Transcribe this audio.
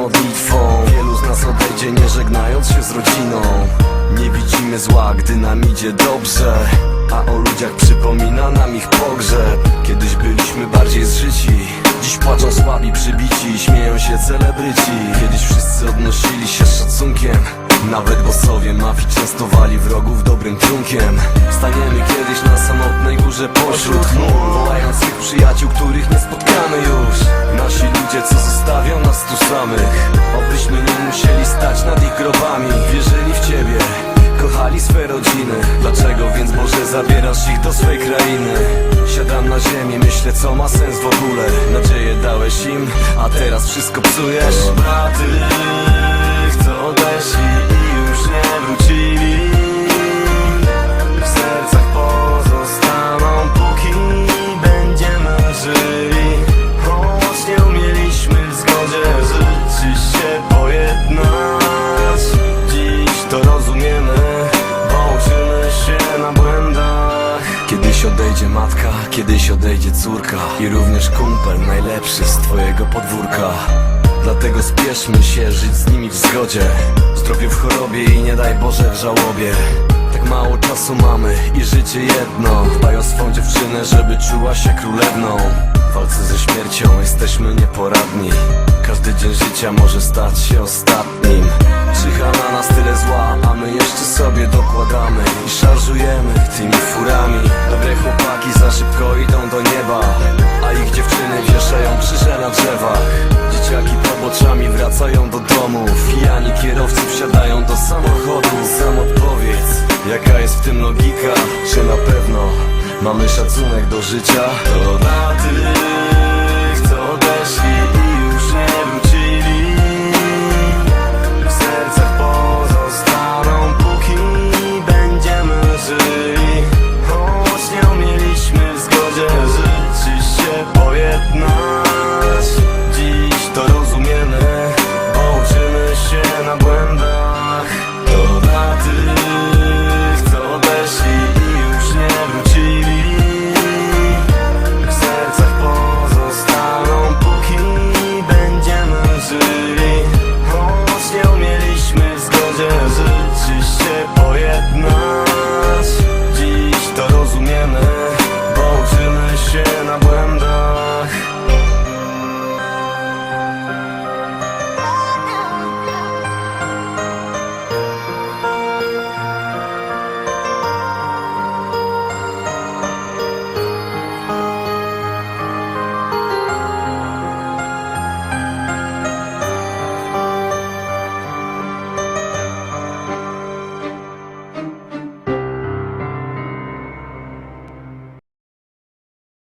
modlitwą. Wielu z nas odejdzie nie żegnając się z rodziną. Nie widzimy zła, gdy nam idzie dobrze A o ludziach przypomina nam ich pogrzeb. Kiedyś byliśmy bardziej zżyci Dziś płaczą słabi przybici, śmieją się celebryci. Kiedyś wszyscy odnosili się z szacunkiem nawet bosowie mafii częstowali wrogów dobrym trunkiem. Staniemy kiedyś na samotnej górze pośród stać nad ich grobami. Wierzyli w Ciebie, kochali swe rodziny. Dlaczego więc Boże zabierasz ich do swej krainy? Siadam na ziemi, myślę co ma sens w ogóle. Nadzieję dałeś im, a teraz wszystko psujesz. Dobra, odejdzie matka, kiedyś odejdzie córka I również kumpel najlepszy z twojego podwórka. Dlatego spieszmy się żyć z nimi w zgodzie. Zdrowie w chorobie i nie daj Boże w żałobie. Tak mało czasu mamy i życie jedno. Dbaj o swą dziewczynę, żeby czuła się królewną. W walce ze śmiercią jesteśmy nieporadni. Każdy dzień życia może stać się ostatnim sobie dokładamy I szarżujemy tymi furami. Dobre chłopaki za szybko idą do nieba A ich dziewczyny wieszają krzyże na drzewach. Dzieciaki poboczami wracają do domów Pijani kierowcy wsiadają do samochodu. Sam odpowiedz, jaka jest w tym logika? Czy na pewno mamy szacunek do życia? To dla tych